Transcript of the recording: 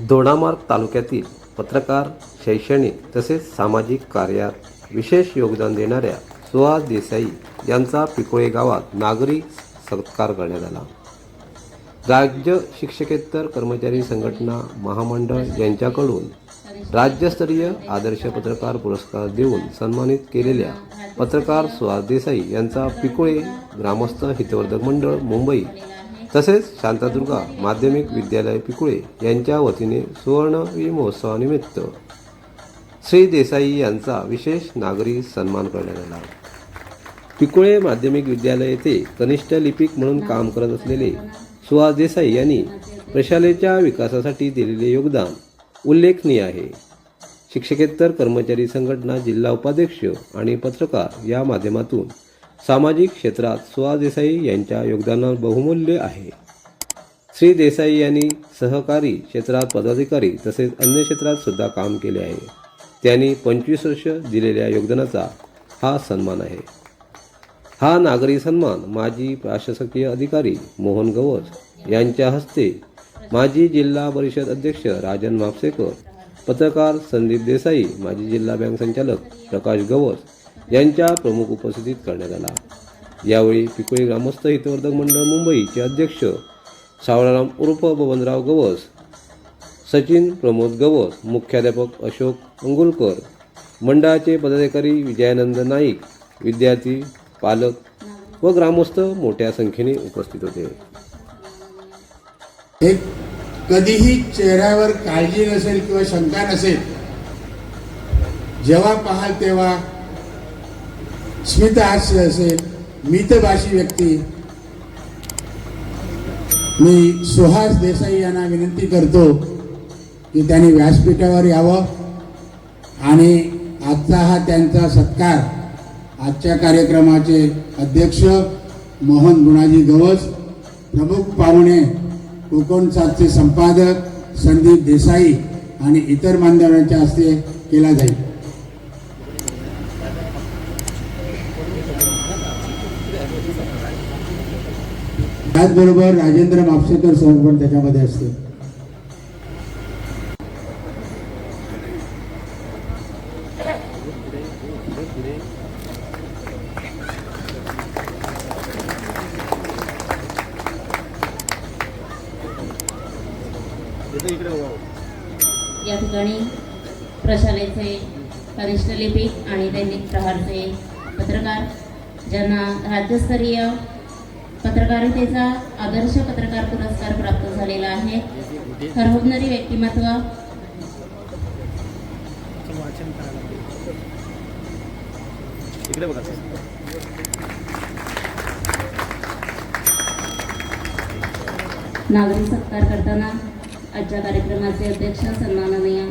दोडामार्ग तालुक्यातील पत्रकार शैक्षणिक तसेच सामाजिक कार्यात विशेष योगदान देणाऱ्या सुहास देसाई यांचा पिकोळे गावात नागरी सत्कार करण्यात आला. राज्य शिक्षकेतर कर्मचारी संघटना महामंडळ यांच्याकडून राज्यस्तरीय आदर्श पत्रकार पुरस्कार देऊन सन्मानित केलेल्या पत्रकार सुहास देसाई यांचा पिकोळे ग्रामस्थ हितवर्धक मंडळ मुंबई तसेच शांतादुर्गा माध्यमिक विद्यालय पिकुळे यांच्या वतीने सुवर्णवी महोत्सवानिमित्त श्री देसाई यांचा विशेष नागरी सन्मान करण्यात आला. पिकुळे माध्यमिक विद्यालय येथे कनिष्ठ लिपिक म्हणून काम करत असलेले सुहास देसाई यांनी प्रशालेच्या विकासासाठी दिलेले योगदान उल्लेखनीय आहे. शिक्षकेतर कर्मचारी संघटना जिल्हा उपाध्यक्ष आणि पत्रकार या माध्यमातून सामाजिक क्षेत्रात सुहास देसाई यांच्या योगदानात बहुमूल्य आहे. श्री देसाई यांनी सहकारी क्षेत्रात पदाधिकारी तसेच अन्य क्षेत्रात सुद्धा काम केले आहे. त्यांनी पंचवीस वर्ष दिलेल्या योगदानाचा हा सन्मान आहे. हा नागरी सन्मान माजी प्रशासकीय अधिकारी मोहन गवस यांच्या हस्ते माजी जिल्हा परिषद अध्यक्ष राजन म्हापसेकर पत्रकार संदीप देसाई माजी जिल्हा बँक संचालक प्रकाश गवस यांच्या प्रमुख उपस्थितीत करण्यात आला. यावेळी पिकोळी ग्रामस्थ हितवर्धक मंडळ मुंबईचे अध्यक्ष सावळाराम उर्फ बबनराव गवस सचिन प्रमोद गवस मुख्याध्यापक अशोक अंगुलकर मंडळाचे पदाधिकारी विजयानंद नाईक विद्यार्थी पालक व ग्रामस्थ मोठ्या संख्येने उपस्थित होते. एक कधीही चेहऱ्यावर काळजी नसेल किंवा शंका नसेल जेव्हा पाहाल तेव्हा स्मितहास्य असेल मितभाषी व्यक्ती. मी सुहास देसाई यांना विनंती करतो की त्यांनी व्यासपीठावर यावं आणि आजचा हा त्यांचा सत्कार आजच्या कार्यक्रमाचे अध्यक्ष मोहन गुणाजी गवस प्रमुख पाहुणे कोकण सातचे संपादक संदीप देसाई आणि इतर मान्यवरांच्या हस्ते केला जाईल. त्याचबरोबर राजेंद्र मापसेकर सर पण त्याच्यामध्ये असते या ठिकाणी प्रशालेचे कनिष्ठ लिपिक आणि दैनिक प्रहारचे पत्रकार ज्यांना राज्यस्तरीय पत्रकारितेचा आदर्श पत्रकार पुरस्कार प्राप्त झालेला आहे. हरहुन्नरी व्यक्तिमत्व. इकडे बघा. नागरी सत्कार करताना आजच्या कार्यक्रमाचे अध्यक्ष सन्माननीय